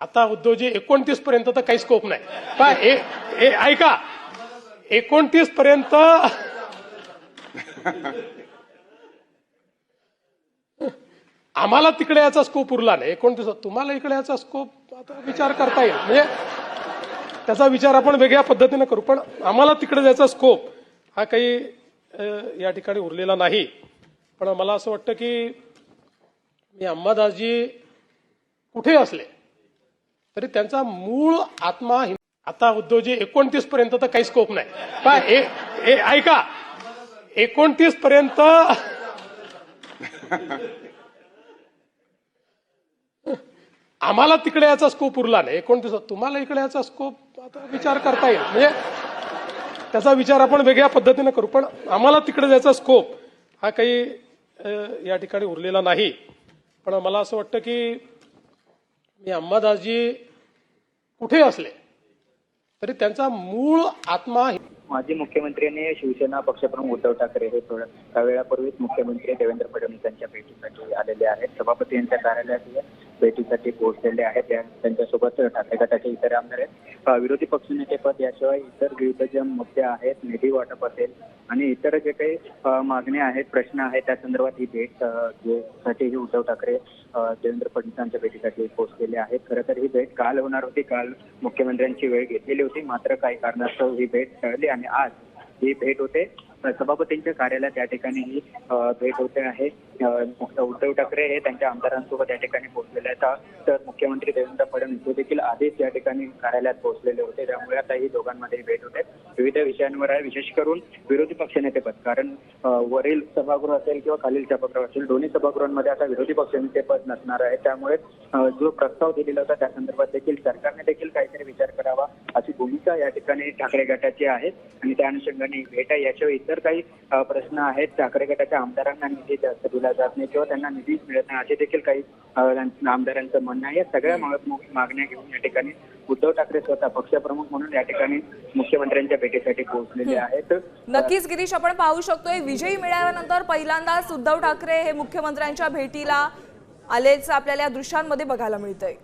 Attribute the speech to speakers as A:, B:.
A: आता उद्धवजी एकोणतीस पर्यंत तर काही स्कोप नाही. ऐका. एकोणतीस पर्यंत आम्हाला तिकडे याचा स्कोप उरला नाही. एकोणतीस तुम्हाला इकडे याचा स्कोप आता विचार करता येईल. म्हणजे त्याचा विचार आपण वेगळ्या पद्धतीने करू पण आम्हाला तिकडे जायचा स्कोप हा काही या ठिकाणी उरलेला नाही. पण मला असं वाटतं की मी अंबादासजी कुठे असले? तरी त्यांचा मूळ आत्मा आता उद्योजी एकोणतीस पर्यंत तर काही स्कोप नाही. पण ऐका. एकोणतीस पर्यंत आम्हाला तिकडे याचा स्कोप उरला नाही. एकोणतीस तुम्हाला इकडे याचा स्कोप आता विचार करता येईल. म्हणजे त्याचा विचार आपण वेगळ्या पद्धतीने करू पण आम्हाला तिकडे जायचा स्कोप हा काही या ठिकाणी उरलेला नाही. पण मला असं वाटतं की मी अंबादासजी कुठे असले तरी त्यांचा मूळ आत्मा
B: माजी मुख्यमंत्री आणि शिवसेना पक्षप्रमुख उद्धव ठाकरे हे थोड्या काही वेळापूर्वीच मुख्यमंत्री देवेंद्र फडणवीस यांच्या भेटीसाठी आलेले आहेत. सभापती यांच्या कार्यालयात भेटीसाठी पोहोचलेले आहेत. त्या- त्यांच्यासोबत ठाकरे गटाचे इतर आमदार आहेत. विरोधी पक्षनेते पद याशिवाय इतर विविध जे मुद्दे आहेत निधी वाटप असेल आणि इतर जे काही मागण्या आहेत प्रश्न आहेत त्या संदर्भात ही भेटसाठी ही उद्धव ठाकरे देवेंद्र फडणवीस यांच्या भेटीसाठी पोहोचलेले आहेत. खरं तर ही भेट काल होणार होती. काल मुख्यमंत्र्यांची वेळ घेतलेली होती. मात्र काही कारणास्तव ही भेट टळली आणि आज ही भेट होते. सभापतींच्या कार्यालयात या ठिकाणी ही भेट होते आहे. उद्धव ठाकरे हे त्यांच्या आमदारांसोबत या ठिकाणी पोहोचलेले आहेत. तर मुख्यमंत्री देवेंद्र फडणवीस हे देखील आधीच या ठिकाणी कार्यालयात पोहोचलेले होते. त्यामुळे आता ही दोघांमध्ये भेट होते. विविध विषयांवर आहे. विशेष करून विरोधी पक्षनेतेपद कारण वरील सभागृह असेल किंवा खालील सभागृह असेल दोन्ही सभागृहांमध्ये आता विरोधी पक्षनेतेपद नसणार आहे. त्यामुळे जो प्रस्ताव दिलेला होता त्या संदर्भात देखील सरकारने देखील काहीतरी विचार करावा अशी भूमिका या ठिकाणी ठाकरे गटाची आहे. आणि त्या अनुषंगाने भेट आहे. याशिवाय इतर काही प्रश्न आहेत ठाकरे गटाच्या आमदारांना निधी जास्त दिला जात नाही किंवा त्यांना निधीच मिळत नाही असे देखील काही आमदारांचं म्हणणं आहे. या सगळ्या माग- मागण्या घेऊन या ठिकाणी उद्धव ठाकरे स्वतः पक्षप्रमुख म्हणून या ठिकाणी मुख्यमंत्र्यांच्या भेटीसाठी पोहोचलेले आहेत.
C: नक्कीच गिरीश आपण पाहू शकतोय विजयी मिळाल्यानंतर पहिल्यांदाच उद्धव ठाकरे हे मुख्यमंत्र्यांच्या भेटीला आलेच आपल्याला या दृश्यांमध्ये बघायला मिळतंय.